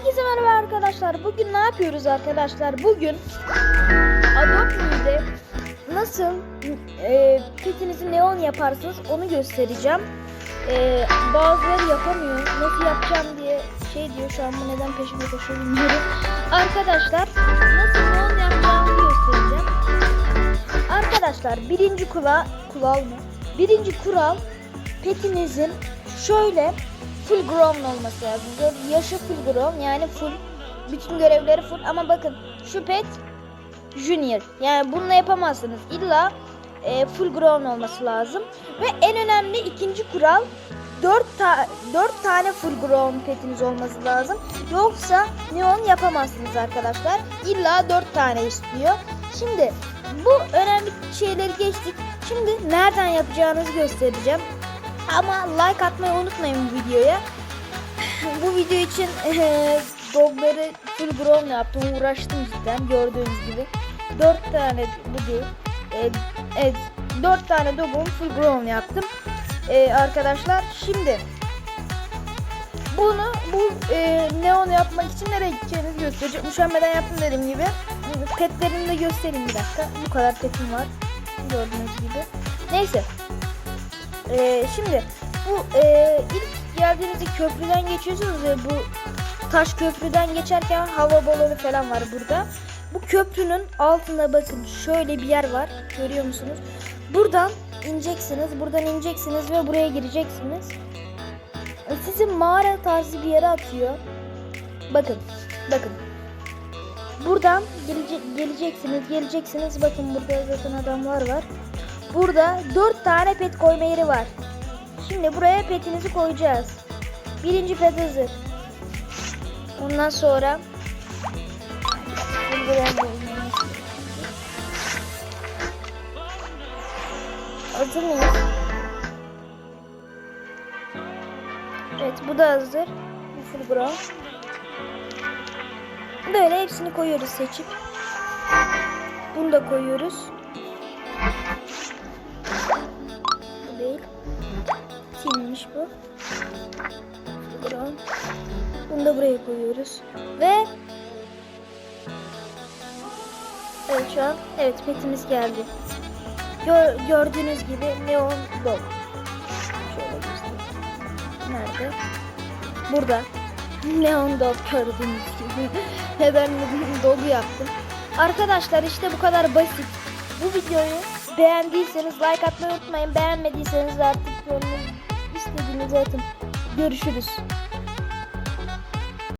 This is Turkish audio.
Herkese merhaba arkadaşlar. Bugün ne yapıyoruz arkadaşlar? Bugün Adobe nasıl e, petinizi neon yaparsınız onu göstereceğim. E, bazıları yapamıyor. Nasıl yapacağım diye şey diyor. Şu an bu neden peşime koşuyor bilmiyorum. Arkadaşlar nasıl neon yapacağımı göstereceğim. Arkadaşlar birinci kula, kural mı? Birinci kural petinizin şöyle full grown olması lazım. Yaşı full grown yani full bütün görevleri full ama bakın şu pet junior yani bununla yapamazsınız. İlla e, full grown olması lazım. Ve en önemli ikinci kural 4 ta 4 tane full grown petiniz olması lazım. Yoksa neon yapamazsınız arkadaşlar. İlla 4 tane istiyor. Şimdi bu önemli şeyleri geçtik. Şimdi nereden yapacağınızı göstereceğim. Ama like atmayı unutmayın bu videoya. bu video için eee, dogları full grown yaptım. Uğraştım cidden gördüğünüz gibi. 4 tane bu değil. Eee, evet 4 tane dogumu full grown yaptım. Eee, arkadaşlar şimdi bunu bu eee, neon yapmak için nereye gideceğinizi göstereceğim. Üşenmeden yaptım dediğim gibi. Petlerini de göstereyim bir dakika. Bu kadar petim var. Gördüğünüz gibi. Neyse. Ee, şimdi bu e, ilk geldiğinizde köprüden geçiyorsunuz ya bu taş köprüden geçerken hava balonu falan var burada. Bu köprünün altında bakın şöyle bir yer var. Görüyor musunuz? Buradan ineceksiniz. Buradan ineceksiniz ve buraya gireceksiniz. E, Sizi mağara tarzı bir yere atıyor. Bakın. Bakın. Buradan gelecek, geleceksiniz. Geleceksiniz. Bakın burada zaten adamlar var. Burada 4 tane pet koyma yeri var. Şimdi buraya petinizi koyacağız. Birinci pet hazır. Ondan sonra. Hazır mıyız? Evet bu da hazır. Bu full ground. Böyle hepsini koyuyoruz seçip. Bunu da koyuyoruz. Silmiş bu. Brown. Bunu da buraya koyuyoruz. Ve Evet şu an evet petimiz geldi. Gör, gördüğünüz gibi neon dog. Şöyle göstereyim. Nerede? Burada. Neon dog gördüğünüz gibi. Neden dedim dogu yaptım. Arkadaşlar işte bu kadar basit. Bu videoyu beğendiyseniz like atmayı unutmayın. Beğenmediyseniz artık atın. Görüşürüz.